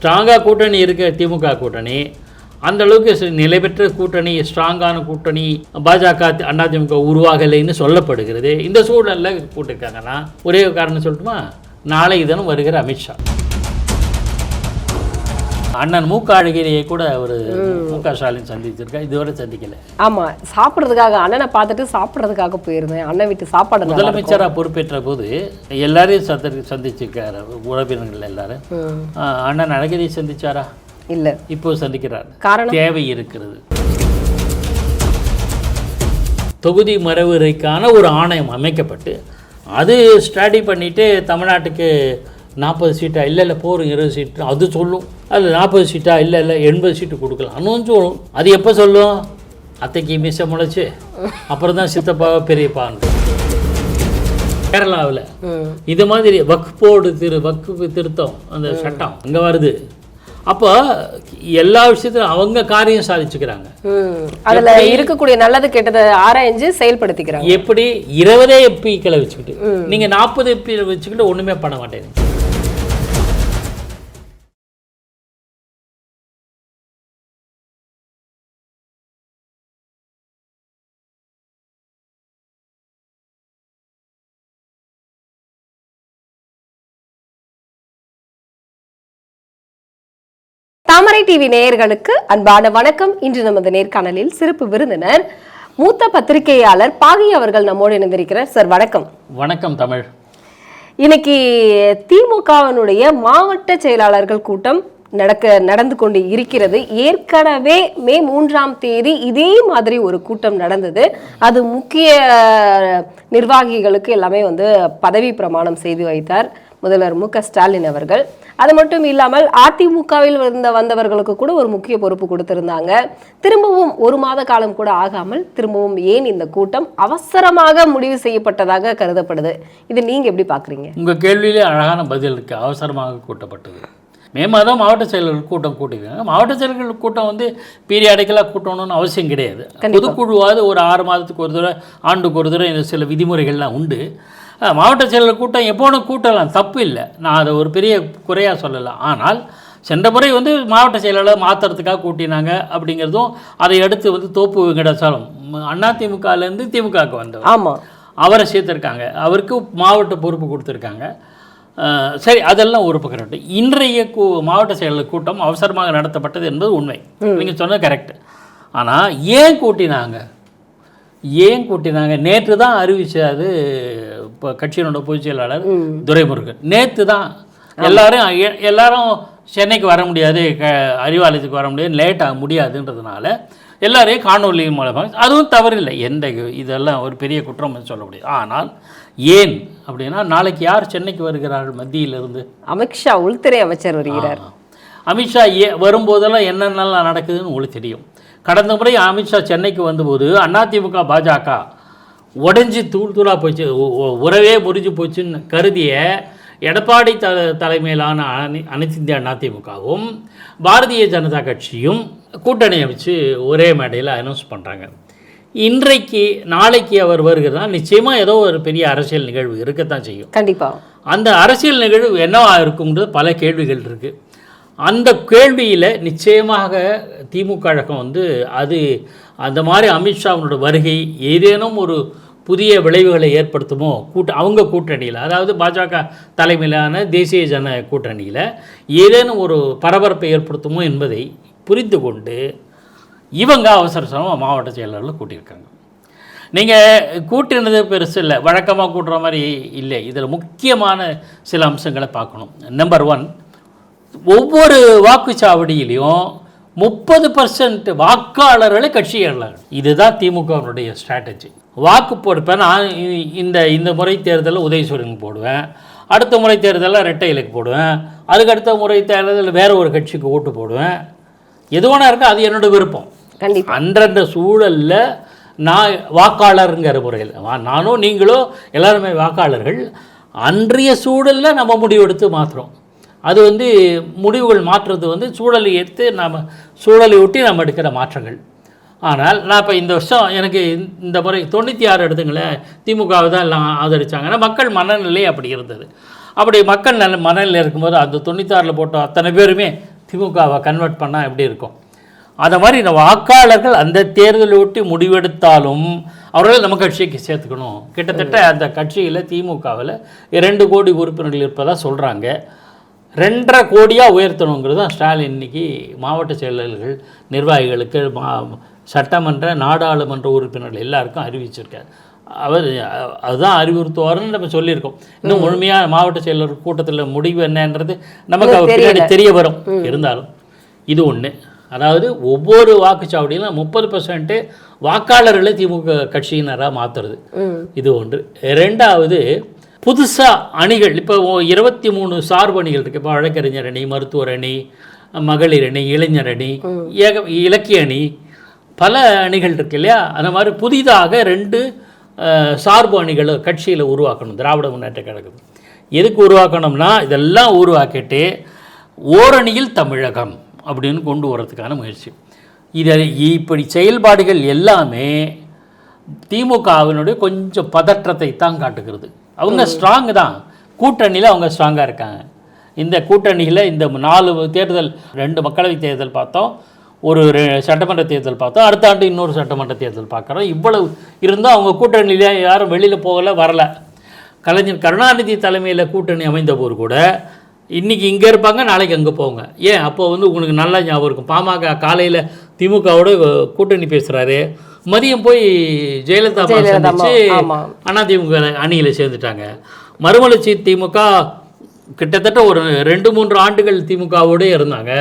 ஸ்ட்ராங்காக கூட்டணி இருக்க திமுக கூட்டணி அந்த அளவுக்கு நிலை பெற்ற கூட்டணி ஸ்ட்ராங்கான கூட்டணி பாஜக அதிமுக உருவாகலைன்னு சொல்லப்படுகிறது. இந்த சூழலில் கூட்டிருக்காங்கன்னா ஒரே காரணம் சொல்லட்டுமா? நாளை தினம் வருகிற அமித்ஷா. அண்ணன் மு க அழகிரியை கூட அவர் மு. க ஸ்டாலின் சந்திச்சிருக்கா. இதுவரை சந்திக்கல. ஆமா சாப்பிடுறதுக்காக அண்ணனை பார்த்துட்டு சாப்பிடுறதுக்காக போயிருந்தேன். அண்ணன் வீட்டு சாப்பாடு. முதலமைச்சராக பொறுப்பேற்ற போது எல்லாரையும் சந்தி சந்திச்சிருக்காரு உறவினர்கள் எல்லாரும். அண்ணன் அழகிரியை சந்திச்சாரா? இல்ல. இப்போ சந்திக்கிறார். காரணம்? தேவை இருக்கிறது. தொகுதி மறுவரைக்கான ஒரு ஆணையம் அமைக்கப்பட்டு அது ஸ்டடி பண்ணிட்டு தமிழ்நாட்டுக்கு நாற்பது சீட்டா? இல்லை இல்லை போகிறோம் இருபது சீட்டு. அது சொல்லும். அது நாற்பது சீட்டா? இல்லை இல்லை எண்பது சீட்டு கொடுக்கலாம். சொல்லும். அது எப்போ சொல்லும்? அத்தைக்கு மிச முளைச்சு. அப்புறம் தான் சித்தப்பா பெரியப்பான்னு கேரளாவில். இது மாதிரி வக்ஃபோர்டு திரு வக்ஃபு திருத்தம் அந்த சட்டம் அங்கே வருது. அப்போ எல்லா விஷயத்திலும் அவங்க காரியம் சாதிச்சுக்கிறாங்க. அதுல இருக்கக்கூடிய நல்லது கெட்டதை ஆராய்ஞ்சு செயல்படுத்திக்கிறாங்க. எப்படி? இருபதே எப்பிக்களை வச்சுக்கிட்டு. நீங்கள் நாற்பது எப்பி வச்சுக்கிட்டு ஒன்றுமே பண்ண மாட்டேங்க டிவி நேயர்களுக்கு அன்பான வணக்கம். இன்று நமது நேர்காணலில் சிறப்பு விருந்தினர் மூத்த பத்திரிகையாளர் பாகி அவர்கள் நம்மோடு இணைந்திருக்கிறார். சார் வணக்கம். வணக்கம் தமிழ். இன்னைக்கு திமுகவினுடைய மாவட்ட செயலாளர்கள் கூட்டம் நடக்க நடந்து கொண்டு இருக்கிறது. ஏற்கனவே மே மூன்றாம் தேதி இதே மாதிரி ஒரு கூட்டம் நடந்தது. அது முக்கிய நிர்வாகிகளுக்கு எல்லாமே வந்து பதவி பிரமாணம் செய்து வைத்தார் முதல்வர் மு க ஸ்டாலின் அவர்கள். அது மட்டும் இல்லாமல் அதிமுகவில் வந்த வந்தவர்களுக்கு கூட ஒரு முக்கிய பொறுப்பு கொடுத்திருந்தாங்க. திரும்பவும் ஒரு மாத காலம் கூட ஆகாமல் திரும்பவும் ஏன் இந்த கூட்டம் அவசரமாக முடிவு செய்யப்பட்டதாக கருதப்படுது? இது நீங்க எப்படி பாக்குறீங்க? உங்கள் கேள்வியிலே அழகான பதில் இருக்குது அவசரமாக கூட்டப்பட்டது. மே மாதம் மாவட்ட செயலர்கள் கூட்டம் கூட்டிருக்காங்க மாவட்ட செயலர்கள் கூட்டம் வந்து பீரியாடிக்கலாக கூட்டணும்னு அவசியம் கிடையாது. பொதுக்குழுவாவது ஒரு ஆறு மாதத்துக்கு ஒரு தடவை ஆண்டுக்கு ஒரு தடவை இந்த சில விதிமுறைகள்லாம் உண்டு. மாவட்ட செயலர் கூட்டம் எப்போனும் கூட்டலாம் தப்பு இல்லை. நான் அதை ஒரு பெரிய குறையாக சொல்லலாம். ஆனால் சென்ற முறை வந்து மாவட்ட செயலாளர் மாற்றுறதுக்காக கூட்டினாங்க அப்படிங்கிறதும் அதை அடுத்து வந்து தோப்பு வெங்கடாச்சலம் அண்ணா திமுகலேருந்து திமுகவுக்கு வந்தவர். ஆமா. அவரை சேர்த்துருக்காங்க. அவருக்கு மாவட்ட பொறுப்பு கொடுத்துருக்காங்க. சரி அதெல்லாம் ஒரு பக்கம். இன்றைய கூ மாவட்ட செயலர் கூட்டம் அவசரமாக நடத்தப்பட்டது என்பது உண்மை. நீங்கள் சொன்னது கரெக்ட் ஆனால் ஏன் கூட்டினாங்க? ஏன் கூட்டினாங்க? நேற்று தான் அறிவிச்சது இப்போ கட்சியினோட பொதுச் செயலாளர் துரைமுருகன். நேற்று தான் எல்லாரும் எல்லாரும் சென்னைக்கு வர முடியாது க அறிவாலயத்துக்கு வர முடியாது லேட் ஆக முடியாதுன்றதுனால எல்லாரையும் காணொலி மூலமாக அதுவும் தவறில்லை. எந்த இதெல்லாம் ஒரு பெரிய குற்றம் சொல்ல முடியாது. ஆனால் ஏன் அப்படின்னா நாளைக்கு யார் சென்னைக்கு வருகிறார்கள் மத்தியிலிருந்து? அமித்ஷா உள்துறை அமைச்சர் வருகிறார். அமித்ஷா ஏ வரும்போதெல்லாம் என்னென்னலாம் நடக்குதுன்னு உங்களுக்கு தெரியும். கடந்த முறை அமித்ஷா சென்னைக்கு வந்தபோது அதிமுக பாஜக உடைஞ்சு தூள் தூளாக போச்சு உறவே முறிஞ்சு போச்சுன்னு கருதிய எடப்பாடி த தலைமையிலான அனி அனைத்து இந்திய அதிமுகவும் பாரதிய ஜனதா கட்சியும் கூட்டணி அமைச்சு ஒரே மேடையில் அனௌன்ஸ் பண்ணுறாங்க இன்றைக்கு நாளைக்கு அவர் வருகிறதா நிச்சயமாக ஏதோ ஒரு பெரிய அரசியல் நிகழ்வு இருக்கத்தான் செய்யும். கண்டிப்பா. அந்த அரசியல் நிகழ்வு என்னவா இருக்குங்கிறது பல கேள்விகள் இருக்குது அந்த கேள்வியில் நிச்சயமாக திமுக கழகம் வந்து அது அந்த மாதிரி அமித்ஷாவினோட வருகை ஏதேனும் ஒரு புதிய விளைவுகளை ஏற்படுத்துமோ? கூட்ட அவங்க கூட்டணியில் அதாவது பாஜக தலைமையிலான தேசிய ஜன கூட்டணியில் ஏதேனும் ஒரு பரபரப்பை ஏற்படுத்துமோ என்பதை புரிந்து கொண்டு இவங்க அவசர அவசரமாக மாவட்ட செயலாளர்கள் கூட்டியிருக்காங்க. நீங்கள் கூட்டினது பெருசு இல்லை வழக்கமாக கூட்டுற மாதிரி இல்லை. இதில் முக்கியமான சில அம்சங்களை பார்க்கணும். நம்பர் ஒன் ஒவ்வொரு வாக்குச்சாவடியிலையும் முப்பது பர்சன்ட் வாக்காளர்களை கட்சி ஏறலாம் இதுதான் திமுகவினுடைய ஸ்ட்ராட்டஜி வாக்கு போடுப்பேன். நான் இந்த இந்த முறை தேர்தலில் உதயசூரியனுக்கு போடுவேன். அடுத்த முறை தேர்தலில் ரெட்டை இலைக்கு போடுவேன். அதுக்கு அடுத்த முறை தேர்தலில் வேற ஒரு கட்சிக்கு ஓட்டு போடுவேன். எது வேணா இருக்கோ அது என்னோட விருப்பம். கண்டிப்பா. அன்றன்ற சூழல்ல நான் வாக்காளருங்கிற முறையில் நானும் நீங்களும் எல்லாருமே வாக்காளர்கள் அன்றைய சூழல்ல நம்ம முடிவெடுத்து மாற்றுறோம் அது வந்து முடிவுகள் மாற்றுறது வந்து சூழலை எடுத்து நாம் சூழலை ஒட்டி நம்ம எடுக்கிற மாற்றங்கள். ஆனால் நான் இப்போ இந்த வருஷம் எனக்கு இந்த- முறை தொண்ணூற்றி ஆறு எடுத்துங்களேன் திமுகவை தான் எல்லாம் ஆதரித்தாங்க ஏன்னா மக்கள் மனநிலை அப்படி இருந்தது. அப்படி மக்கள் நல்ல மனநிலை இருக்கும்போது அந்த தொண்ணூத்தாறில் போட்ட அத்தனை பேருமே திமுகவை கன்வெர்ட் பண்ணால் எப்படி இருக்கும்? அதை மாதிரி இந்த வாக்காளர்கள் அந்த தேர்தலை ஒட்டி முடிவெடுத்தாலும் அவர்கள் நம்ம கட்சிக்கு சேர்த்துக்கணும். கிட்டத்தட்ட அந்த கட்சியில் திமுகவில் இரண்டு கோடி உறுப்பினர்கள் இருப்பதாக சொல்கிறாங்க ரெண்டரை கோடியாக உயர்த்தணுங்கிறது தான் ஸ்டாலின் இன்னைக்கு மாவட்ட செயலர்கள் நிர்வாகிகளுக்கு மா சட்டமன்ற நாடாளுமன்ற உறுப்பினர்கள் எல்லாருக்கும் அறிவிச்சிருக்கார். அவர் அதுதான் அறிவுறுத்துவாருன்னு நம்ம சொல்லியிருக்கோம். இன்னும் முழுமையாக மாவட்ட செயலர் கூட்டத்தில் முடிவு என்னன்றது நமக்கு அவர் பின்னாடி தெரிய வரும். இருந்தாலும் இது ஒன்று அதாவது ஒவ்வொரு வாக்குச்சாவடியிலும் முப்பது பர்சன்ட்டு வாக்காளர்களை திமுக கட்சியினராக மாற்றுறது இது ஒன்று. ரெண்டாவது புதுசாக அணிகள் இப்போ இருபத்தி மூணு சார்பு அணிகள் இருக்குது இப்போ வழக்கறிஞர் அணி மருத்துவர் அணி மகளிர் அணி இளைஞர் அணி ஏக இலக்கிய அணி பல அணிகள் இருக்கு இல்லையா? அந்த மாதிரி புதிதாக ரெண்டு சார்பு அணிகளை கட்சியில் உருவாக்கணும் திராவிட முன்னேற்ற கழகம். எதுக்கு உருவாக்கணும்னா இதெல்லாம் உருவாக்கிட்டு ஓரணியில் தமிழகம் அப்படின்னு கொண்டு வரதுக்கான முயற்சி. இதை இப்படி செயல்பாடுகள் எல்லாமே திமுகவினுடைய கொஞ்சம் பதற்றத்தை தான் காட்டுகிறது. அவங்க ஸ்ட்ராங் தான். கூட்டணியில் அவங்க ஸ்ட்ராங்காக இருக்காங்க. இந்த கூட்டணியில் இந்த நாலு தேர்தல் ரெண்டு மக்களவை தேர்தல் பார்த்தோம். ஒரு சட்டமன்ற தேர்தல் பார்த்தோம். அடுத்த ஆண்டு இன்னொரு சட்டமன்ற தேர்தல் பார்க்குறோம். இவ்வளவு இருந்தும் அவங்க கூட்டணியில யாரும் வெளியில் போகல வரல. கலைஞர் கருணாநிதி தலைமையில் கூட்டணி அமைந்த போது கூட இன்னைக்கு இங்கே இருப்பாங்க நாளைக்கு அங்கே போவாங்க ஏன்? அப்போ வந்து உங்களுக்கு நல்லா ஞாபகம் இருக்கும். பாமக காலையில் திமுகவோட கூட்டணி பேசுகிறாரு மதியம் போய் ஜெயலலிதா சந்திச்சு. அதிமுக அணியில் சேர்ந்துட்டாங்க. மறுமலர்ச்சி திமுக கிட்டத்தட்ட ஒரு ரெண்டு மூன்று ஆண்டுகள் திமுகவோடே இருந்தாங்க.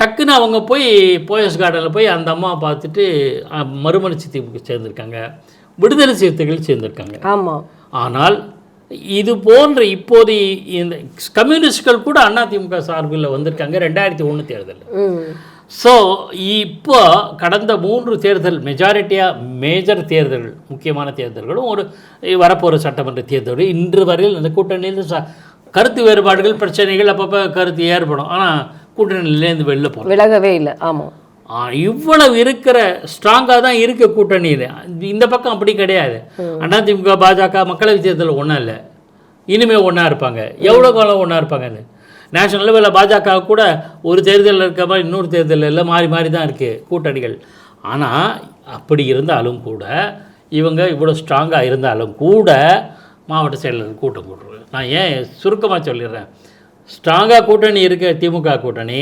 டக்குன்னு அவங்க போய் போயஸ் கார்டனில் போய் அந்த அம்மா பார்த்துட்டு மறுமலர்ச்சி திமுக சேர்ந்திருக்காங்க. விடுதலை சிறுத்தைகள் சேர்ந்திருக்காங்க. ஆமா. ஆனால் இது போன்ற இப்போது இந்த கம்யூனிஸ்ட்கள் கூட அதிமுக சார்பில் வந்திருக்காங்க ரெண்டாயிரத்தி ஒன்று தேர்தலில். ம். ஸோ இப்போ கடந்த மூன்று தேர்தல் மெஜாரிட்டியாக மேஜர் தேர்தல்கள் முக்கியமான தேர்தல்களும் ஒரு வரப்போகிற சட்டமன்ற தேர்தலும் இன்று வரையில் அந்த கூட்டணியில் ச கருத்து வேறுபாடுகள் பிரச்சனைகள் அப்பப்போ கருத்து ஏற்படும். ஆனால் கூட்டணியிலேருந்து வெளில போகலாம் விலகவே இல்லை. ஆமா. இவ்வளவு இருக்கிற ஸ்ட்ராங்காக தான் இருக்க கூட்டணியில் இந்த பக்கம் அப்படி கிடையாது. அதிமுக பாஜக மக்களவை தேர்தல் ஒன்றும் இல்லை. இனிமேல் ஒன்றா இருப்பாங்க. எவ்வளோ காலம் ஒன்றா இருப்பாங்க அது? நேஷனல் லெவலில் பாஜக கூட ஒரு தேர்தலில் இருக்க மாதிரி இன்னொரு தேர்தலில் எல்லாம் மாறி மாறி தான் இருக்குது கூட்டணிகள். ஆனால் அப்படி இருந்தாலும் கூட இவங்க இவ்வளோ ஸ்ட்ராங்காக இருந்தாலும் கூட மாவட்ட செயலர் கூட்டம் கூட்டுறது நான் ஏன் சுருக்கமாக சொல்லிடுறேன்? ஸ்ட்ராங்காக கூட்டணி இருக்க திமுக கூட்டணி.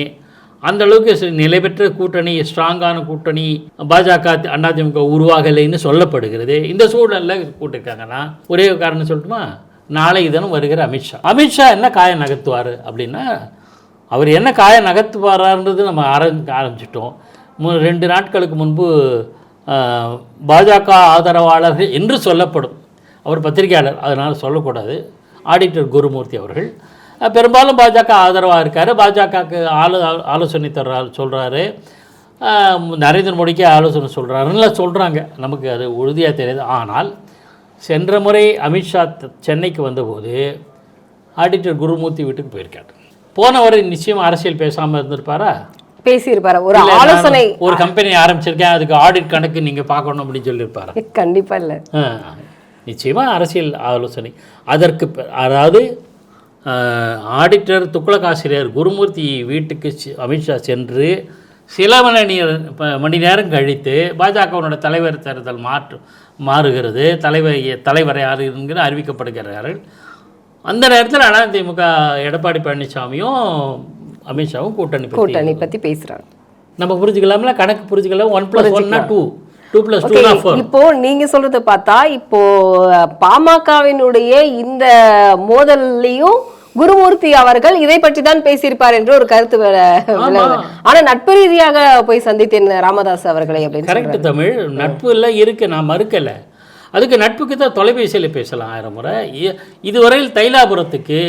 அந்த அளவுக்கு நிலை பெற்ற கூட்டணி ஸ்ட்ராங்கான கூட்டணி பாஜக அதிமுக உருவாகலைன்னு சொல்லப்படுகிறது. இந்த சூழலில் கூட்டிருக்காங்கன்னா ஒரே காரணம் சொல்லட்டுமா? நாளை தினம் வருகிற அமித்ஷா அமித்ஷா என்ன காயம் நகர்த்துவார் அப்படின்னா அவர் என்ன காயம் நகர்த்துவாரான்றது நம்ம ஆரம்பி ஆரம்பிச்சிட்டோம். மு ரெண்டு நாட்களுக்கு முன்பு பாஜக ஆதரவாளர்கள் என்று சொல்லப்படும். அவர் பத்திரிகையாளர் அதனால் சொல்லக்கூடாது. ஆடிட்டர் குருமூர்த்தி அவர்கள் பெரும்பாலும் பாஜக ஆதரவாக இருக்கார். பாஜகவுக்கு ஆலோ ஆலோசனை தர்றா சொல்கிறாரு நரேந்திர மோடிக்கு ஆலோசனை சொல்கிறாருன்னு சொல்கிறாங்க நமக்கு அது உறுதியாக தெரியாது. ஆனால் சென்ற முறை அமித்ஷா சென்னைக்கு வந்தபோது ஆடிட்டர் குருமூர்த்தி வீட்டுக்கு போயிருக்காரு. போனவர் நிச்சயம் அரசியல் பேசாமல் இருந்திருப்பாரா? பேசியிருப்பாரு. ஒரு ஆலோசனை. ஒரு கம்பெனி ஆரம்பிச்சிருக்கேன். அதுக்கு ஆடிட் கணக்கு நீங்கள் பார்க்கணும் அப்படின்னு சொல்லியிருப்பாரா? கண்டிப்பா இல்ல. ஆ, நிச்சயமா அரசியல் ஆலோசனை. அதற்கு அதாவது ஆடிட்டர் துக்ளக் ஆசிரியர் குருமூர்த்தி வீட்டுக்கு அமித்ஷா சென்று சில மணி நேரம் மணி நேரம் கழித்து பாஜகவினோட தலைவர் தேர்தல் மாற்று மாறுகிறது. தலைவர் தலைவர் யார் என்கிற அறிவிக்கப்படுகிறார்கள். அந்த நேரத்தில் அதிமுக எடப்பாடி பழனிசாமியும் அமித்ஷாவும் கூட்டணி பற்றி கூட்டணி பத்தி பேசுறாங்க. நம்ம புரிஞ்சுக்கலாம்ல? கணக்கு புரிஞ்சுக்கலாம் ஒன் ப்ளஸ் ஒன்னா டூ டூ ப்ளஸ் டூ இப்போ நீங்க சொல்றத பார்த்தா இப்போ பாமகவினுடைய இந்த மோதல்லையும் குருமூர்த்தி அவர்கள் இதை பற்றி தான் பேசியிருப்பார் என்று ஒரு கருத்து. ஆனா நட்பு ரீதியாக போய் சந்தித்தேன் ராமதாஸ் அவர்களை அப்படின்னு கரெக்ட் தமிழ். நட்பு எல்லாம் இருக்கு. நான் மறுக்கலை. அதுக்கு நட்புக்கு தான் தொலைபேசியில் பேசலாம் ஆயிரம் முறை. இதுவரையில் தைலாபுரத்துக்கு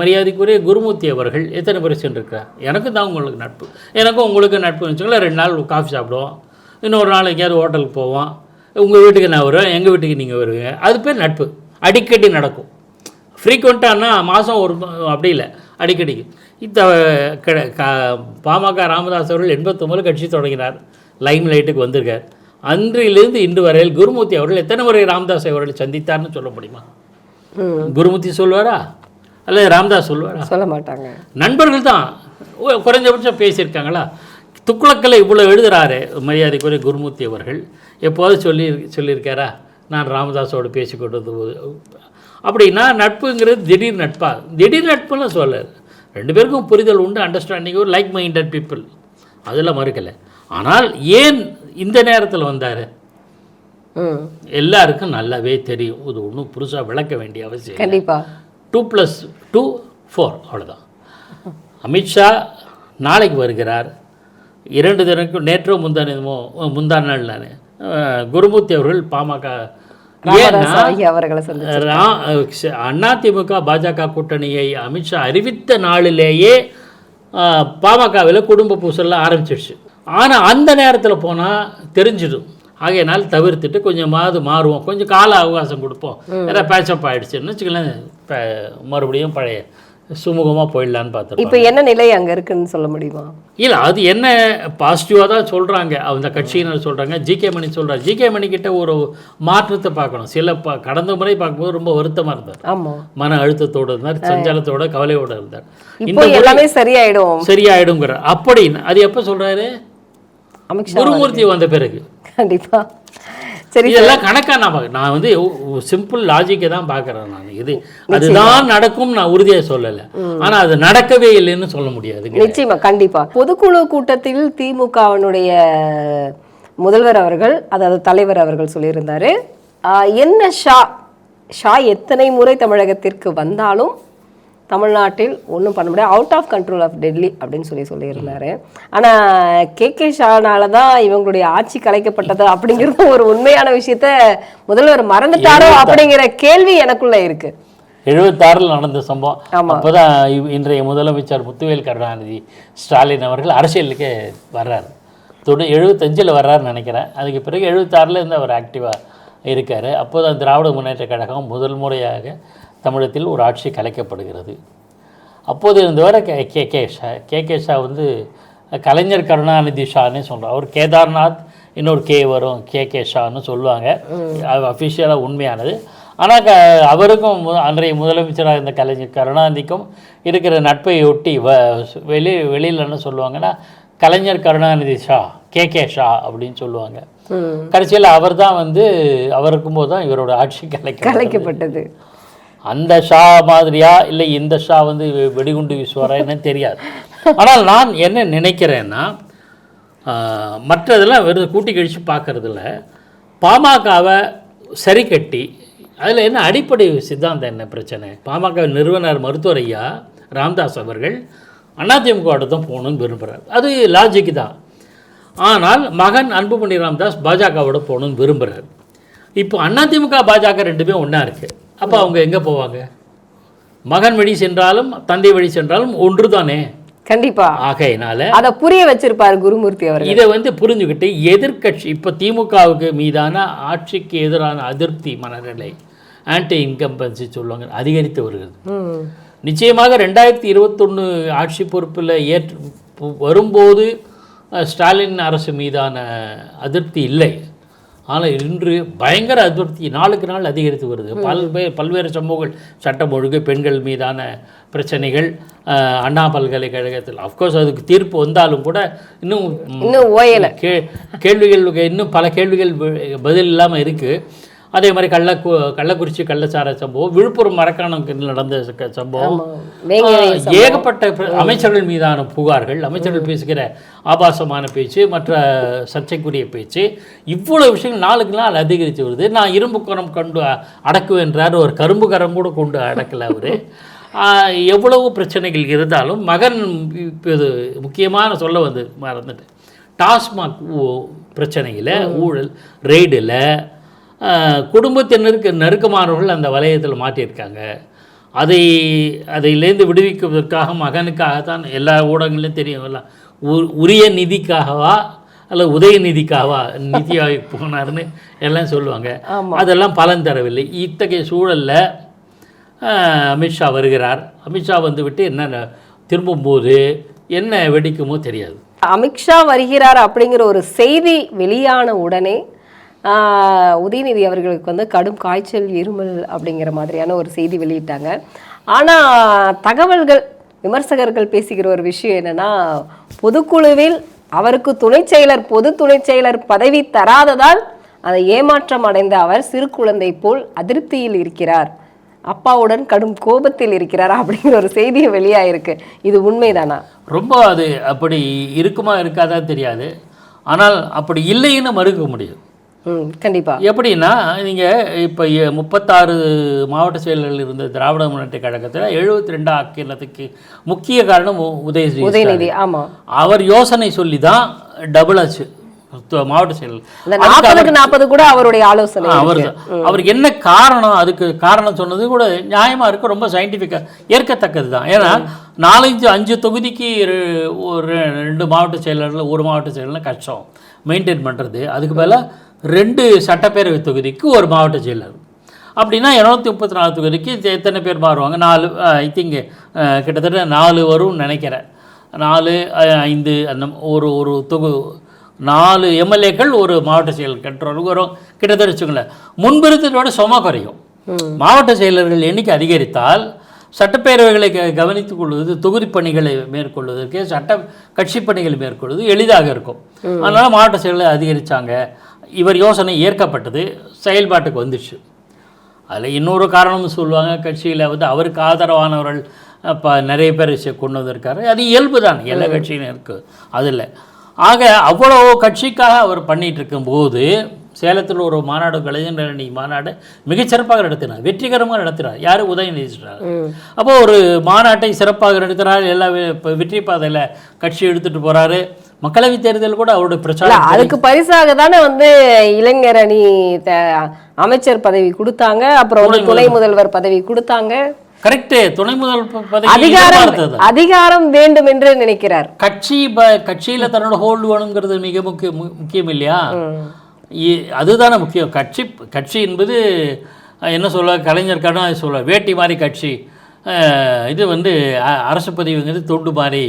மரியாதைக்குரிய குருமூர்த்தி அவர்கள் எத்தனை பேர் சென்றிருக்கிறார்? எனக்கும் தான் உங்களுக்கு நட்பு. எனக்கும் உங்களுக்கு நட்பு வச்சுங்களேன் ரெண்டு நாள் காஃபி சாப்பிடுவோம். இன்னொரு நாள் எங்கேயாவது ஹோட்டலுக்கு போவோம். உங்கள் வீட்டுக்கு நான் வருவேன் எங்கள் வீட்டுக்கு நீங்கள் வருவீங்க. அது பேர் நட்பு. அடிக்கடி நடக்கும். ஃப்ரீக்வெண்ட்டானா மாதம் ஒரு அப்படி இல்லை. அடிக்கடி. இந்த க- பாமக ராமதாஸ் அவர்கள் எண்பத்தொம்பது கட்சி தொடங்கினார். லைம் லைட்டுக்கு வந்திருக்கார். அன்றிலிருந்து இன்று வரையில் குருமூர்த்தி அவர்கள் எத்தனை முறை ராமதாஸ் அவர்களை சந்தித்தார்னு சொல்ல முடியுமா. குருமூர்த்தி சொல்வாரா? அல்லது ராமதாஸ் சொல்லுவாரா சொல்ல மாட்டாங்க. நண்பர்கள் தான். குறைஞ்சபட்சம் பேசியிருக்காங்களா? துக்குளக்கில் இவ்வளோ எழுதுறாரு மரியாதைக்குரிய குருமூர்த்தி அவர்கள். எப்போது சொல்லி சொல்லியிருக்காரா? நான் ராமதாஸோடு பேசி கொண்டது அப்படின்னா நட்புங்கிறது திடீர் நட்பா? திடீர் நட்புன்னு சொல்லல. ரெண்டு பேருக்கும் புரிதல் உண்டு அண்டர்ஸ்டாண்டிங் ஒரு லைக் மைண்டட் பீப்புள் அதில் மறுக்கலை. ஆனால் ஏன் இந்த நேரத்தில் வந்தார்? எல்லாருக்கும் நல்லாவே தெரியும். இது ஒன்றும் புதுசாக விளக்க வேண்டிய அவசியம் இல்லை. கண்டிப்பா. டூ ப்ளஸ் டூ ஃபோர் அவ்வளோதான் அமித்ஷா நாளைக்கு வருகிறார். இரண்டு தினக்கும் நேற்றோ முந்தானமோ முந்தான நாள் நான். குருமூர்த்தி அவர்கள் பாமக ஏன்னா அதிமுக பாஜக கூட்டணியை அமித்ஷா அறிவித்த நாளிலேயே பாமகவில் குடும்ப பூசல்லாம் ஆரம்பிச்சிடுச்சு ஆனால் அந்த நேரத்தில் போனால் தெரிஞ்சிடும். ஆகையினால் தவிர்த்துட்டு கொஞ்சமாவது மாறுவோம். கொஞ்சம் கால அவகாசம் கொடுப்போம். ஏதாவது பேச்சப் ஆகிடுச்சுன்னு வச்சுக்கலாம் மறுபடியும் பழைய சுமூகமாக போயிடலான்னு பார்த்துருப்போம் இப்போ என்ன நிலை அங்க இருக்குன்னு சொல்ல முடியுமா? இல்லை அது என்ன பாசிட்டிவாக தான் சொல்கிறாங்க அந்த கட்சியினர் சொல்கிறாங்க ஜிகே மணி சொல்கிறார் ஜிகே மணி கிட்ட ஒரு மாற்றத்தை பார்க்கணும். சில ப கடந்த முறை பார்க்கும்போது ரொம்ப வருத்தமாக இருந்தார். ஆமா. மன அழுத்தத்தோடு இருந்தார் சஞ்சலத்தோட கவலையோட இருந்தார். இப்போ எல்லாமே சரியாயிடும். சரியாயிடுங்கிற அப்படின்னு அது எப்போ சொல்கிறாரு குருமூர்த்தி வந்த பிறகு. கண்டிப்பா. சரி இதெல்லாம் கணக்கா நான் நான் வந்து சிம்பிள் லாஜிக்கை தான் பார்க்குறேன் நான். இது அதுதான் நடக்கும் நான் உறுதியாக சொல்லலை. ஆனால் அது நடக்கவே இல்லைன்னு சொல்ல முடியாதுங்க நிச்சயமா கண்டிப்பா. பொதுக்குழு கூட்டத்தில் திமுகவினுடைய முதல்வர் அவர்கள் அதாவது தலைவர் அவர்கள் சொல்லியிருந்தாரு. என்ன ஷா ஷா எத்தனை முறை தமிழகத்திற்கு வந்தாலும் தமிழ்நாட்டில் ஒன்றும் பண்ண முடியாது. Out of control of Delhi அப்படின்னு சொல்லி சொல்லியிருந்தாரு. ஆனா கே கே ஷானால தான் இவங்களுடைய ஆட்சி கலைக்கப்பட்டது அப்படிங்கிறது ஒரு உண்மையான விஷயத்த முதல்வர் மறந்துட்டாரோ அப்படிங்கிற கேள்வி எனக்குள்ள இருக்கு. எழுபத்தாறில் நடந்த சம்பவம். அப்போதான் இன்றைய முதலமைச்சர் முத்துவேல் கருணாநிதி ஸ்டாலின் அவர்கள் அரசியலுக்கு வர்றாரு. தொண்ணூ எழுபத்தஞ்சில் வர்றாருன்னு நினைக்கிறேன். அதுக்கு பிறகு எழுபத்தாறில் இருந்து அவர் ஆக்டிவாக இருக்கார். அப்போதான் திராவிட முன்னேற்ற கழகம் முதல் முறையாக தமிழகத்தில் ஒரு ஆட்சி கலைக்கப்படுகிறது. அப்போது இருந்தவரை K K K Shah K K Shah வந்து கலைஞர் கருணாநிதி ஷான்னு சொல்கிறோம் அவர் கேதார்நாத் இன்னொரு கே வரும் கே கே ஷான்னு சொல்லுவாங்க. அது அஃபிஷியலாக உண்மையானது. ஆனால் க அவருக்கும் மு- அன்றைய முதலமைச்சராக இருந்த கலைஞர் கருணாநிதிக்கும் இருக்கிற நட்பை ஒட்டி வ வெளி வெளியில் என்ன சொல்லுவாங்கன்னா கலைஞர் கருணாநிதி ஷா கே கே ஷா அப்படின்னு சொல்லுவாங்க. கடைசியில் அவர் தான் வந்து அவர் இருக்கும்போது தான் இவரோட ஆட்சி கலைக்க கலைக்கப்பட்டது. அந்த ஷா மாதிரியா இல்லை இந்த ஷா வந்து வெடிகுண்டு வீசுவாரா என்னன்னு தெரியாது. ஆனால் நான் என்ன நினைக்கிறேன்னா மற்றதெல்லாம் வெறும் கூட்டி கழித்து பார்க்கறதில்ல. பாமகவை சரி கட்டி அதில் என்ன அடிப்படை சித்தாந்தம் என்ன பிரச்சனை? பாமக நிறுவனர் மருத்துவர் ஐயா ராம்தாஸ் அவர்கள் அதிமுகவோட தான் போகணும்னு விரும்புகிறார் அது லாஜிக் தான். ஆனால் மகன் அன்புமணி ராம்தாஸ் பாஜகவோட போகணும்னு விரும்புகிறார் இப்போ அதிமுக பாஜக ரெண்டுமே ஒன்றா இருக்குது அப்போ அவங்க எங்கே போவாங்க? மகன் வழி சென்றாலும் தந்தை வழி சென்றாலும் ஒன்று தானே கண்டிப்பா. ஆகையினால அத புரிய வச்சிருப்பாரு குருமூர்த்தி அவர்கள். இதை வந்து புரிஞ்சுக்கிட்டு எதிர்க்கட்சி இப்போ திமுகவுக்கு மீதான ஆட்சிக்கு எதிரான அதிருப்தி மனநிலை ஆன்டி இன்கம்பன்சி சொல்லுவாங்க அதிகரித்து வருகிறது. நிச்சயமாக ரெண்டாயிரத்தி இருபத்தொன்று ஆட்சி பொறுப்பில் ஏற்று வரும்போது ஸ்டாலின் அரசு மீதான அதிருப்தி இல்லை. ஆனால் இன்று பயங்கர அதிருப்தி நாளுக்கு நாள் அதிகரித்து வருது. பல்வேறு பல்வேறு சம்பவங்கள் சட்டம் ஒழுங்கு பெண்கள் மீதான பிரச்சனைகள் அண்ணா பல்கலைக்கழகத்தில் அஃப்கோர்ஸ் அதுக்கு தீர்ப்பு வந்தாலும் கூட இன்னும் இன்னும் ஓயல. கே கேள்விகள் இன்னும் பல கேள்விகள் பதில் இல்லாமல் இருக்குது அதே மாதிரி கள்ளக்கு கள்ளக்குறிச்சி கள்ளச்சார சம்பவம் விழுப்புரம் மரக்காணம் நடந்த சம்பவம். ஏகப்பட்ட அமைச்சர்கள் மீதான புகார்கள் அமைச்சர்கள் பேசுகிற ஆபாசமான பேச்சு மற்ற சர்ச்சைக்குரிய பேச்சு இவ்வளவு விஷயங்கள் நாளுக்கு நாள் அதிகரித்து வருது. நான் இரும்பு கரம் கொண்டு அடக்குவேன்றார் ஒரு கரும்பு கரம் கூட கொண்டு அடக்கல அவர். எவ்வளவு பிரச்சனைகள் இருந்தாலும் மகன் இப்போது முக்கியமான சொல்ல வந்து மறந்துட்டு டாஸ்மாக் பிரச்சனையில் ஊழல் ரெய்டில் குடும்பத்தினருக்கு நெருக்கமானவர்கள் அந்த வலயத்தில் மாட்டியிருக்காங்க. அதை அதிலேருந்து விடுவிக்குவதற்காக மகனுக்காகத்தான் எல்லா ஊடகங்களையும் தெரியும். எல்லாம் உ- உரிய நிதிக்காகவா அல்ல உதய நிதிக்காகவா நிதி ஆயோக் போனார்னு எல்லாம் சொல்லுவாங்க. அதெல்லாம் பலன் தரவில்லை. இத்தகைய சூழலில் அமித்ஷா வருகிறார். அமித்ஷா வந்துவிட்டு என்ன திரும்பும்போது என்ன வெடிக்குமோ தெரியாது. அமித்ஷா வருகிறார் அப்படிங்கிற ஒரு செய்தி வெளியான உடனே உதயநிதி அவர்களுக்கு வந்து கடும் காய்ச்சல் இருமல் அப்படிங்கிற மாதிரியான ஒரு செய்தி வெளியிட்டாங்க. ஆனால் தகவல்கள் விமர்சகர்கள் பேசுகிற ஒரு விஷயம் என்னன்னா பொதுக்குழுவில் அவருக்கு துணை செயலர் பொது துணை செயலர் பதவி தராததால் அதை ஏமாற்றம் அடைந்த அவர் சிறு குழந்தை போல் அதிருப்தியில் இருக்கிறார். அப்பாவுடன் கடும் கோபத்தில் இருக்கிறார் அப்படிங்கிற ஒரு செய்தி வெளியாயிருக்கு. இது உண்மைதானா? ரொம்ப அது அப்படி இருக்குமா இருக்காதா தெரியாது. ஆனால் அப்படி இல்லைன்னு மறுக்க முடியும். ம் கண்டிப்பா. எப்படின்னா நீங்கள் இப்போ முப்பத்தாறு மாவட்ட செயலர்கள் இருந்த திராவிட முன்னேற்ற கழகத்தில் எழுபத்தி ரெண்டு ஆக்கினத்துக்கு முக்கிய காரணம் உ- உதயநிதி உதயநிதி ஆமா. அவர் யோசனை சொல்லி தான் டபுள் ஆச்சு மாவட்ட செயலர். நாற்பது கூட அவருடைய ஆலோசனை அவர் அவருக்கு என்ன காரணம் அதுக்கு காரணம் சொன்னது கூட நியாயமா இருக்கு ரொம்ப சயின்டிஃபிக்காக ஏற்கத்தக்கது தான் ஏன்னா நாலஞ்சு அஞ்சு தொகுதிக்கு ஒரு ரெண்டு மாவட்ட செயலர்கள் ஒரு மாவட்ட செயலர்லாம் கஷ்டம். மெயின்டைன் பண்ணுறது அதுக்கு மேலே ரெண்டு சட்டப்பேரவை தொகுதிக்கு ஒரு மாவட்ட செயலர். அப்படின்னா இரநூத்தி முப்பத்தி நாலு தொகுதிக்கு எத்த- எத்தனை பேர் மாறுவாங்க? நாலு ஐ திங்க் கிட்டத்தட்ட நாலு வரும்னு நினைக்கிறேன். நாலு ஐந்து அந்த ஒரு ஒரு தொகு நாலு எம்எல்ஏக்கள் ஒரு மாவட்ட செயல் கட்டுறவங்க வரும். கிட்டத்தட்ட வச்சுங்களேன் முன்பு இருந்ததோட சும குறையும். மாவட்ட செயலர்கள் எண்ணிக்கை அதிகரித்தால் சட்டப்பேரவைகளை க கவனித்துக் கொள்வது தொகுதி பணிகளை மேற்கொள்வதற்கு சட்ட கட்சி பணிகளை மேற்கொள்வது எளிதாக இருக்கும். அதனால் மாவட்ட செயலரை அதிகரித்தாங்க இவர் யோசனை ஏற்கப்பட்டது செயல்பாட்டுக்கு வந்துச்சு. அதில் இன்னொரு காரணமும் சொல்லுவாங்க கட்சியில் வந்து அவருக்கு ஆதரவானவர்கள் இப்போ நிறைய பேர் கொண்டு வந்திருக்காரு. அது இயல்பு தான் எல்லா கட்சியிலும் இருக்குது அதில் ஆக அவ்வளோ கட்சிக்காக அவர் பண்ணிட்டு இருக்கும்போது சேலத்தில் ஒரு மாநாடு கலைஞரணி மாநாடு மிகச்சிறப்பாக நடத்தினார். வெற்றிகரமாக நடத்தினார். யார்? உதயநிதி ஸ்டாலின் அப்போ ஒரு மாநாட்டை சிறப்பாக நடத்தினார். எல்லா இப்ப வெற்றி பாதையில் கட்சி எடுத்துகிட்டு போகிறாரு மக்களவைத் தேர்தல் கூட அவருடைய பிரச்சாரம் அதுக்கு பரிசாக தானே வந்து இளைஞர் அணி அமைச்சர் பதவி கொடுத்தாங்க. அப்புறம் துணை முதல்வர். பதவி கொடுத்தாங்க. கரெக்டு துணை முதல் ப- பதவி அதிகாரம். அதிகாரம் வேண்டும் என்று நினைக்கிறார். கட்சி கட்சியில் தன்னோட ஹோல்டு வேணுங்கிறது மிக முக்கிய முக்கியம் இல்லையா? அதுதானே முக்கியம். கட்சி கட்சி என்பது என்ன சொல்ல கலைஞர் கருணாநிதி சொல்ல வேட்டி மாதிரி கட்சி. இது வந்து அரசு பதிவுங்கிறது தொண்டு மாதிரி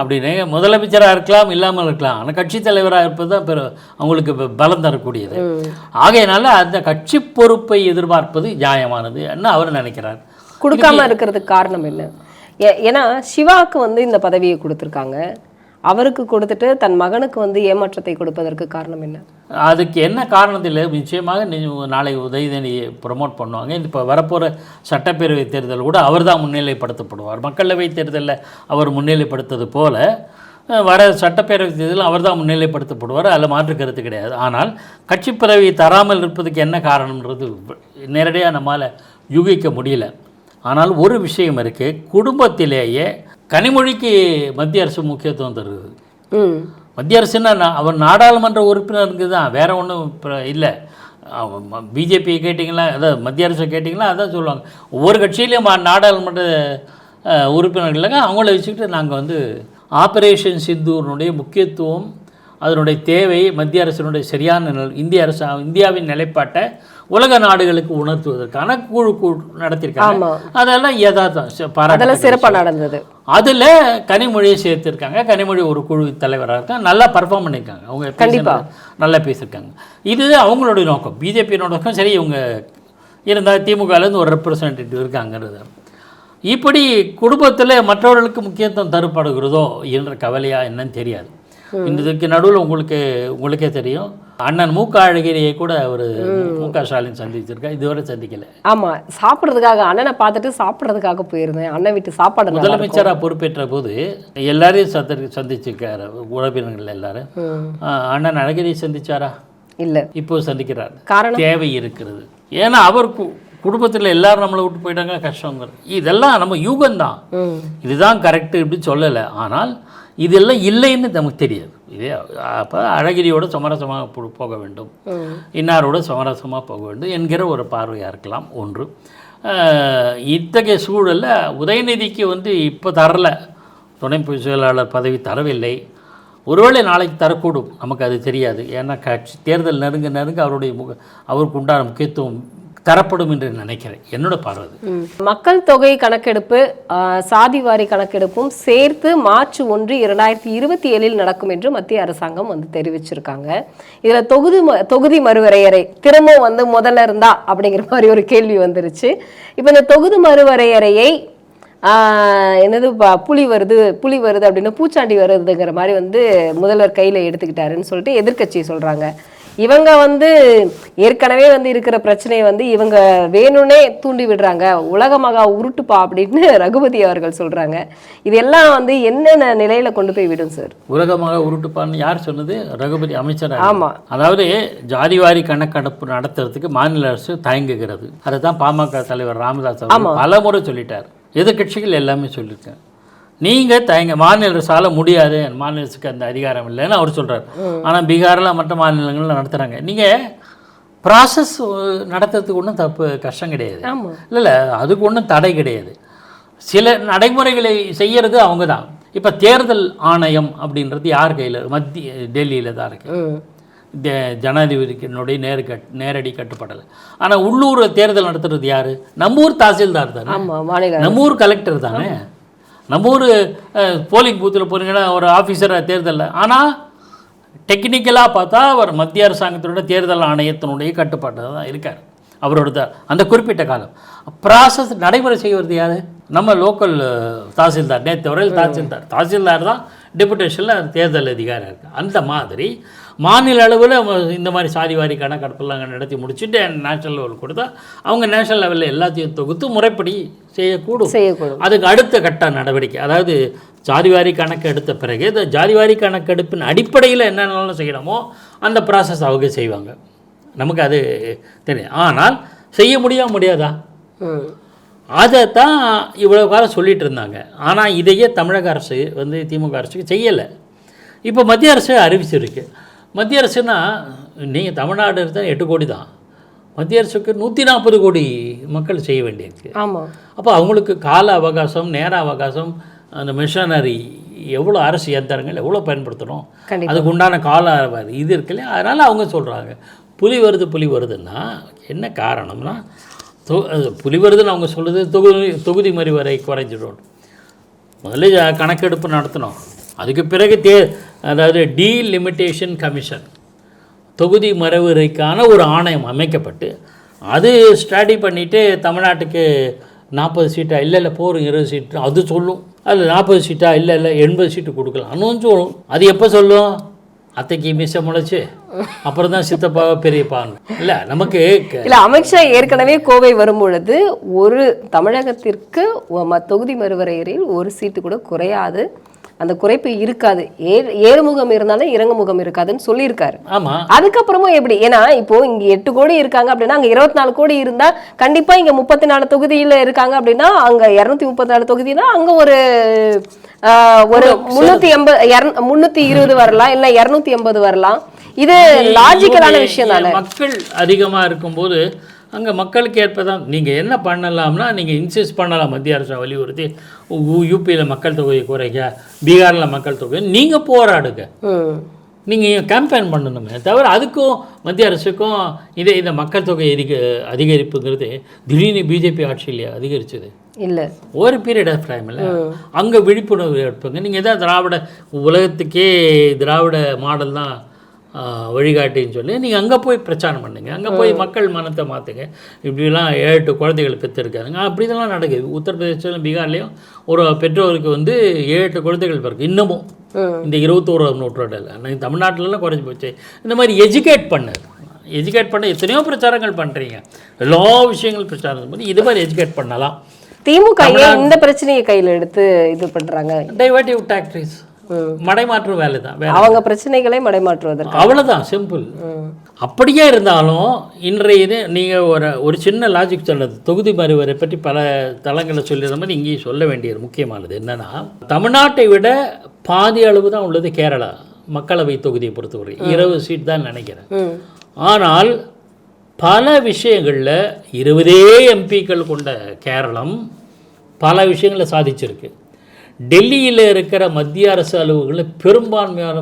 அப்படின்னு. முதலமைச்சராக இருக்கலாம் இல்லாமல் இருக்கலாம். ஆனால் கட்சி தலைவராக இருப்பது தான் பெரு அவங்களுக்கு பலம் தரக்கூடியது. ஆகையினால அந்த கட்சி பொறுப்பை எதிர்பார்ப்பது நியாயமானது என்ன அவர் நினைக்கிறார். கொடுக்காம இருக்கிறதுக்கு காரணம் என்ன? ஏன்னா சிவாக்கு வந்து இந்த பதவியை கொடுத்துருக்காங்க. அவருக்கு கொடுத்துட்டு தன் மகனுக்கு வந்து ஏமாற்றத்தை கொடுப்பதற்கு காரணம் என்ன? அதுக்கு என்ன காரணத்தில் நிச்சயமாக நாளை உதயநிதியை ப்ரொமோட் பண்ணுவாங்க. இப்போ வரப்போகிற சட்டப்பேரவை தேர்தல் கூட அவர் தான் முன்னிலைப்படுத்தப்படுவார். மக்களவை தேர்தலில் அவர் முன்னிலைப்படுத்தது போல வர சட்டப்பேரவை தேர்தலில் அவர் தான் முன்னிலைப்படுத்தப்படுவார். அதில் மாற்று கருத்து கிடையாது. ஆனால் கட்சி பதவியை தராமல் இருப்பதுக்கு என்ன காரணம்ன்றது நேரடியாக நம்மால் யூகிக்க முடியல. ஆனால் ஒரு விஷயம் இருக்குது குடும்பத்திலேயே கனிமொழிக்கு மத்திய அரசு முக்கியத்துவம் தருது. மத்திய அரசுன்னா அவர் நாடாளுமன்ற உறுப்பினருக்கு தான் வேற ஒன்றும் இல்லை. பிஜேபி கேட்டிங்களா அதாவது மத்திய அரசு கேட்டிங்களா அதான் சொல்லுவாங்க. ஒவ்வொரு கட்சியிலையும் நாடாளுமன்ற அஹ், உறுப்பினர்களுங்க அவங்கள வச்சுக்கிட்டு நாங்கள் வந்து ஆபரேஷன் சிந்தூரினுடைய முக்கியத்துவம் அதனுடைய தேவை மத்திய அரசினுடைய சரியான இந்திய அரசு இந்தியாவின் நிலைப்பாட்டை உலக நாடுகளுக்கு உணர்த்துவதற்கான குழு குழு நடத்தியிருக்காங்க. அதெல்லாம் யதார்த்தம். அதெல்லாம் சிறப்பா நடந்தது. அதில் கனிமொழியை சேர்த்துருக்காங்க. கனிமொழி ஒரு குழு தலைவராக இருக்காங்க. நல்லா பர்ஃபார்ம் பண்ணியிருக்காங்க. அவங்க கண்டிப்பா. பேசினது நல்லா பேசியிருக்காங்க. இது அவங்களுடைய நோக்கம். பிஜேபியோட நோக்கம் சரி இவங்க இருந்தால் திமுகலேருந்து ஒரு ரெப்ரசன்டேட்டிவ் இருக்காங்கிறது இப்படி குடும்பத்தில் மற்றவர்களுக்கு முக்கியத்துவம் தரப்படுகிறதோ என்ற கவலையா என்னன்னு தெரியாது. இதுக்கு நடுவில் உங்களுக்கு உங்களுக்கே தெரியும். அண்ணன் மூக்க அழகிரியை கூட அவர் மு. க. ஸ்டாலின் சந்திச்சிருக்கார் இதுவரை சந்திக்கல. ஆமா சாப்பிடுறதுக்காக அண்ணனை பார்த்துட்டு சாப்பிடுறதுக்காக போயிருந்தேன். அண்ணன் வீட்டு சாப்பாடு. முதலமைச்சராக பொறுப்பேற்ற போது எல்லாரையும் சந்தி சந்திச்சிருக்காரு உறவினர்கள் எல்லாரும். அண்ணன் அழகிரி சந்திச்சாரா? இல்ல. இப்போ சந்திக்கிறார். காரணம்? தேவை இருக்கிறது. ஏன்னா அவர் குடும்பத்தில் எல்லாரும் நம்மளை விட்டு போயிட்டாங்க கஷ்டங்கிறது. இதெல்லாம் நம்ம யூகம்தான். இதுதான் கரெக்டு இப்படி சொல்லலை. ஆனால் இதெல்லாம் இல்லைன்னு நமக்கு தெரியாது. இதே அப்போ அழகிரியோட சமரசமாக போக வேண்டும். இன்னாரோட சமரசமாக போக வேண்டும் என்கிற ஒரு பார்வையாக இருக்கலாம் ஒன்று. இத்தகைய சூழலில் உதயநிதிக்கு வந்து இப்போ தரல. துணை செயலாளர் பதவி தரவில்லை. ஒருவேளை நாளைக்கு தரக்கூடும் நமக்கு அது தெரியாது. ஏன்னா கட்சி தேர்தல் நெருங்க நெருங்க அவருடைய முக அவருக்கு உண்டான முக்கியத்துவம் தரப்படும் என்று நினைக்கிறேன். என்னோட பார்வை மக்கள் தொகை கணக்கெடுப்பு சாதிவாரி கணக்கெடுப்பும் சேர்த்து மார்ச் ஒன்று இரண்டாயிரத்தி இருபத்தி ஏழில் நடக்கும் என்று மத்திய அரசாங்கம் வந்து தெரிவிச்சிருக்காங்க. இதில் தொகுதி ம- தொகுதி மறுவரையறை திரும்பவும் வந்து முதல்ல இருந்தா? அப்படிங்கிற மாதிரி ஒரு கேள்வி வந்துருச்சு. இப்போ இந்த தொகுதி மறுவரையறையை என்னது புலி வருது புலி வருது அப்படின்னு பூச்சாண்டி வருதுங்கிற மாதிரி வந்து முதல்வர் கையில் எடுத்துக்கிட்டாருன்னு சொல்லிட்டு எதிர்க்கட்சி சொல்கிறாங்க இவங்க வந்து ஏற்கனவே வந்து இருக்கிற பிரச்சனையை வந்து இவங்க வேணும்னே தூண்டி விடுறாங்க. உலக மகா உருட்டுப்பா அப்படின்னு ரகுபதி அவர்கள் சொல்றாங்க. இதெல்லாம் வந்து என்னென்ன நிலையில கொண்டு போய் விடும் சார் உலகமாக உருட்டுப்பான்னு யார் சொன்னது? ரகுபதி அமைச்சர்? ஆமா. அதாவது ஜாதிவாரி கணக்கெடுப்பு நடத்துறதுக்கு மாநில அரசு தயங்குகிறது. அதை தான் பாமக தலைவர் ராமதாஸ் பல முறை சொல்லிட்டார். எதிர்க்கட்சிகள் எல்லாமே சொல்லியிருக்கேன் நீங்கள் தயங்க மாநில அரசால முடியாது. மாநில அரசுக்கு அந்த அதிகாரம் இல்லைன்னு அவர் சொல்றார். ஆனால் பீகாரில் மற்ற மாநிலங்களில் நடத்துகிறாங்க நீங்கள் ப்ராசஸ் நடத்துறதுக்கு ஒன்றும் தப்பு கஷ்டம் கிடையாது. இல்லை இல்லை அதுக்கு ஒன்றும் தடை கிடையாது. சில நடைமுறைகளை செய்யறது அவங்க தான் இப்போ தேர்தல் ஆணையம் அப்படின்றது யார் கையில்? மத்திய டெல்லியில் தான் இருக்கு. ம். தே- ஜனாதிபதிக்கினுடைய நேரு கட் நேரடி கட்டுப்படலை. ஆனால் உள்ளூர் தேர்தல் நடத்துறது யார்? நம்ம ஊர் தாசில்தார் தானே? நம்ம ஊர் கலெக்டர் தானே? நம்ம ஊர் போலிங் பூத்தில் போனீங்கன்னா ஒரு ஆஃபீஸராக தேர்தலில். ஆனால் டெக்னிக்கலாக பார்த்தா அவர் மத்திய அரசாங்கத்தினுடைய தேர்தல் ஆணையத்தினுடைய கட்டுப்பாட்டில் தான் இருக்கார். அவரோட அந்த குறிப்பிட்ட காலம். ப்ராசஸ் நடைமுறை செய்வது யார்? நம்ம லோக்கல் தாசில்தார். நேற்று வரையில் தாசில்தார். தாசில்தார் தான் டெபுடேஷனில் தேர்தல் அதிகாரி இருக்குது அந்த மாதிரி மாநில அளவில் இந்த மாதிரி சாதிவாரி கணக்கெடுப்பெல்லாம் அங்க நடத்தி முடிச்சுட்டு நேஷனல் லெவல் கொடுத்தா அவங்க நேஷனல் லெவலில் எல்லாத்தையும் தொகுத்து முறைப்படி செய்யக்கூடும். செய்யக்கூடும். அதுக்கு அடுத்த கட்ட நடவடிக்கை. அதாவது ஜாதிவாரி கணக்கு எடுத்த பிறகு இந்த ஜாதிவாரி கணக்கெடுப்பின் அடிப்படையில் என்னென்னலாம் செய்யணுமோ அந்த ப்ராசஸ் அவங்க செய்வாங்க. நமக்கு அது தெரியும். ஆனால் செய்ய முடியா முடியாதா. அதை தான் இவ்வளோ காலம் சொல்லிட்டு இருந்தாங்க. ஆனால் இதையே தமிழக அரசு வந்து திமுக அரசுக்கு செய்யலை. இப்போ மத்திய அரசு அறிவிச்சிருக்கு. மத்திய அரசுனா நீங்கள் தமிழ்நாடு இருந்தால் எட்டு கோடி தான். மத்திய அரசுக்கு நூற்றி நாற்பது கோடி மக்கள் செய்ய வேண்டியிருக்கு. ஆமா. அப்போ அவங்களுக்கு கால அவகாசம் நேர அவகாசம் அந்த மிஷனரி எவ்வளோ அரசு இயந்திரங்கள் எவ்வளோ பயன்படுத்தணும். அதுக்கு உண்டான கால இது இருக்கு இல்லையா? அதனால் அவங்க சொல்கிறாங்க புலி வருது புலி வருதுன்னா என்ன காரணம்னா தொ புலி வருதுன்னு அவங்க சொல்லுது தொகுதி தொகுதி மறிவரை குறைஞ்சிடும். முதல்ல கணக்கெடுப்பு நடத்தணும். அதுக்கு பிறகு தே அதாவது டீலிமிட்டேஷன் கமிஷன் தொகுதி மறுவரைக்கான ஒரு ஆணையம் அமைக்கப்பட்டு அது ஸ்டடி பண்ணிவிட்டு தமிழ்நாட்டுக்கு நாற்பது சீட்டா இல்லை இல்லை போகிறோம் இருபது சீட்டு அது சொல்லும். அதில் நாற்பது சீட்டா இல்லை இல்லை எண்பது சீட்டு கொடுக்கலாம். சொல்லும். அது எப்போ சொல்லும்? அத்தைக்கு மிச முளைச்சு. அப்புறம் தான் சித்தப்பாவை பெரியப்பான்னு. இல்லை நமக்கு இல்லை அமித்ஷா ஏற்கனவே கோவை வரும்பொழுது ஒரு தமிழகத்திற்கு ம- தொகுதி மறுவரையறையில் ஒரு சீட்டு கூட குறையாது. அந்த குறைப்பு இருக்காது. ஏறுமுகம் இருந்தாலும் இறங்குமுகம் இருக்காதுன்னு சொல்லியிருக்காரு. அதுக்கப்புறமும் எப்படி? ஏன்னா இப்போ இங்க எட்டு கோடி இருக்காங்க அப்படின்னா அங்க இருபத்தி நாலு கோடி இருந்தா கண்டிப்பா இங்க முப்பத்தி நாலு தொகுதியில இருக்காங்க அப்படின்னா அங்க இருநூத்தி முப்பத்தி நாலு தொகுதினா அங்க ஒரு ஆஹ், ஒரு முன்னூத்தி எண்பது முன்னூத்தி இருபது வரலாம் இல்ல இருநூத்தி எண்பது வரலாம். இது லாஜிக்கலான விஷயம் தானே மக்கள் அதிகமாக இருக்கும்போது அங்கே மக்களுக்கு ஏற்பதான். நீங்கள் என்ன பண்ணலாம்னா நீங்கள் இன்சிஸ்ட் பண்ணலாம் மத்திய அரசை வலியுறுத்தி. யூபியில் மக்கள் தொகையை குறைக்க பீகாரில் மக்கள் தொகை நீங்கள் போராடுங்க. நீங்கள் கேம்பெயின் பண்ணணுமே? தவிர அதுக்கும் மத்திய அரசுக்கும் இதே இந்த மக்கள் தொகை அதிக அதிகரிப்புங்கிறது திடீர்னு பிஜேபி ஆட்சியில் அதிகரிச்சது. இல்ல. ஒரு பீரியட் ஆஃப் டைமில் அங்கே விழிப்புணர்வு எடுப்பங்க நீங்கள் தான் திராவிட உலகத்துக்கே திராவிட மாடல் தான் வழிகாட்டின்னு சொல்லி நீங்கள் அங்கே போய் பிரச்சாரம் பண்ணுங்க. அங்கே போய் மக்கள் மனத்தை மாற்றுங்க இப்படிலாம் ஏழு எட்டு குழந்தைகள் பெற்றிருக்காருங்க அப்படி இதெல்லாம் நடக்குது. உத்தரப்பிரதேசத்திலும் பீகார்லேயும் ஒரு பெற்றோருக்கு வந்து ஏழு எட்டு குழந்தைகள் பிறகு இன்னமும். இந்த இருபத்தோராம் நூற்றாண்டில். அன்னைக்கு தமிழ்நாட்டிலலாம் குறைஞ்சி போச்சு. இந்த மாதிரி எஜுகேட் பண்ணு எஜுகேட் பண்ண எத்தனையோ பிரச்சாரங்கள் பண்ணுறீங்க எல்லா விஷயங்களும் பிரச்சாரம் பண்ணி இது மாதிரி எஜுகேட் பண்ணலாம். திமுக இந்த பிரச்சனையை கையில எடுத்து இது பண்றாங்க? டைவர்டிவ் டாக்டரிஸ் மடைமாற்று வேலை. தான் அவங்க பிரச்சனைகளை மடைமாற்றுவதற்கு. அவ்வளோதான் சிம்பிள் அப்படியே இருந்தாலும் இன்றைய நீங்கள் ஒரு ஒரு சின்ன லாஜிக் சொன்னது தொகுதி மறுவரை பற்றி பல தளங்களில் சொல்லியிருந்த மாதிரி இங்கேயும் சொல்ல வேண்டியது முக்கியமானது என்னன்னா தமிழ்நாட்டை விட பாதி அளவு தான் உள்ளது கேரளா மக்களவை தொகுதியை பொறுத்தவரை. இருபது சீட் தான் நினைக்கிறேன். ஆனால் பல விஷயங்களில் இருபதே எம்பிக்கள் கொண்ட கேரளம் பல விஷயங்களை சாதிச்சிருக்கு. டெல்லியில் இருக்கிற மத்திய அரசு அலுவலங்களில் பெரும்பான்மையான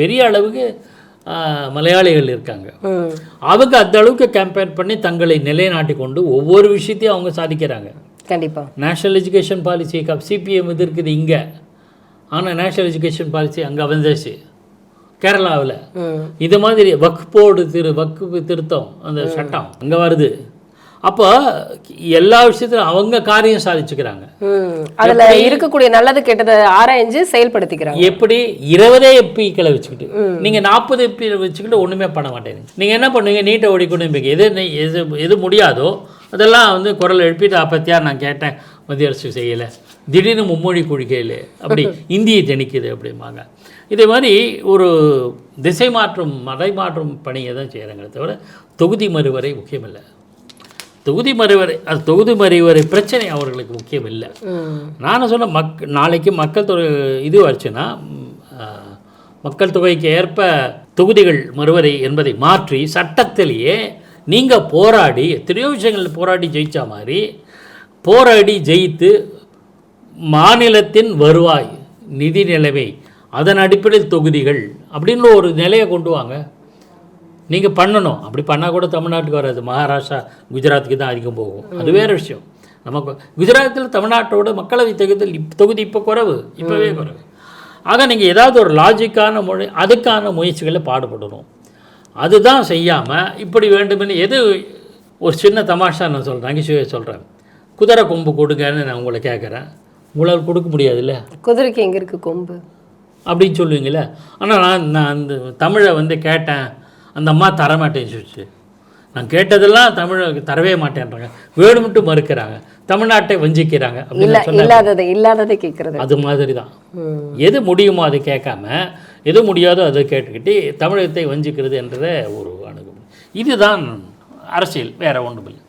பெரிய அளவுக்கு மலையாளிகள் இருக்காங்க. அவங்க அந்த அளவுக்கு கேம்பெயின் பண்ணி தங்களை நிலைநாட்டி கொண்டு ஒவ்வொரு விஷயத்தையும் அவங்க சாதிக்கிறாங்க. கண்டிப்பா. நேஷ்னல் எஜுகேஷன் பாலிசி சிபிஎம் இது இருக்குது இங்கே. ஆனால் நேஷ்னல் எஜுகேஷன் பாலிசி அங்கே வந்துச்சு. கேரளாவில். இது மாதிரி போர்டு திரு வக்ஃபு திருத்தம் அந்த சட்டம் அங்கே வருது. அப்போ எல்லா விஷயத்திலும் அவங்க காரியம் சாதிச்சுக்கிறாங்க. அதுல இருக்கக்கூடிய நல்லது கெட்டதை ஆராய்ஞ்சு செயல்படுத்திக்கிறாங்க. எப்படி இருபதே எம்பிக்களை வச்சுக்கிட்டு நீங்க நாற்பது எம்பி வச்சுக்கிட்டு ஒண்ணுமே பண்ண மாட்டேங்க. நீங்க என்ன பண்ணுவீங்க? நீட்டை ஓடிக்கொண்டு எது எது எது முடியாதோ அதெல்லாம் வந்து குரல் எழுப்பிட்டு அப்பத்தியா நான் கேட்டேன் மத்திய அரசு செய்யலை. திடீர்னு மும்மொழி கொள்கையில் அப்படி இந்தியை திணிக்குது அப்படிம்பாங்க. இதே மாதிரி ஒரு திசை மாற்றும் மறை மாற்றும் பணியை தான் செய்கிறாங்களே தவிர தொகுதி மறுவரை முக்கியமில்லை. தொகுதி மறுவரை அது தொகுதி மறுவரை பிரச்சனை அவர்களுக்கு முக்கியம் இல்லை நான் சொன்ன மக் நாளைக்கு மக்கள் தொகை இது வச்சுன்னா மக்கள் தொகைக்கு ஏற்ப தொகுதிகள் மறுவரை என்பதை மாற்றி சட்டத்திலேயே நீங்கள் போராடி எத்தனையோ விஷயங்கள் போராடி ஜெயிச்ச மாதிரி போராடி ஜெயித்து மாநிலத்தின் வருவாய் நிதி நிலைமை அதன் அடிப்படையில் தொகுதிகள் அப்படின்னு ஒரு நிலையை கொண்டு வாங்க. நீங்கள் பண்ணணும். அப்படி பண்ணால் கூட தமிழ்நாட்டுக்கு வராது. மகாராஷ்டிரா குஜராத்துக்கு தான் அதிகம் போகும். அது வேறு விஷயம். நமக்கு குஜராத்தில் தமிழ்நாட்டோட மக்களவை தொகுதியில் இப் தொகுதி இப்போ குறைவு. இப்போவே குறைவு. ஆக நீங்கள் ஏதாவது ஒரு லாஜிக்கான மொழி அதுக்கான முயற்சிகளை பாடுபடணும். அதுதான் செய்யாமல் இப்படி வேண்டுமென்னு எது ஒரு சின்ன தமாஷா நான் சொல்கிறேன் நகைச்சுவை சொல்கிறேன் குதிரை கொம்பு கொடுங்கன்னு நான் உங்களை கேட்குறேன். உங்களால் கொடுக்க முடியாதுல்ல? குதிரைக்கு எங்க இருக்கு கொம்பு? அப்படின்னு சொல்லுவீங்களே ஆனால் நான் நான் அந்த தமிழை வந்து கேட்டேன். அந்த அம்மா தரமாட்டேன்னு சொல்லிச்சு நான் கேட்டதெல்லாம் தமிழை தரவே மாட்டேன்றாங்க. வேணும்ட்டு மறுக்கிறாங்க. தமிழ்நாட்டை வஞ்சிக்கிறாங்க இல்லாததை இல்லாததை கேட்கறது. அது மாதிரி தான் எது முடியுமோ அதை கேட்காம எது முடியாதோ அதை கேட்டுக்கிட்டு தமிழகத்தை வஞ்சிக்கிறது என்றத ஒரு அணுகுமுறை. இதுதான் அரசியல் வேற ஒன்றுமில்லை.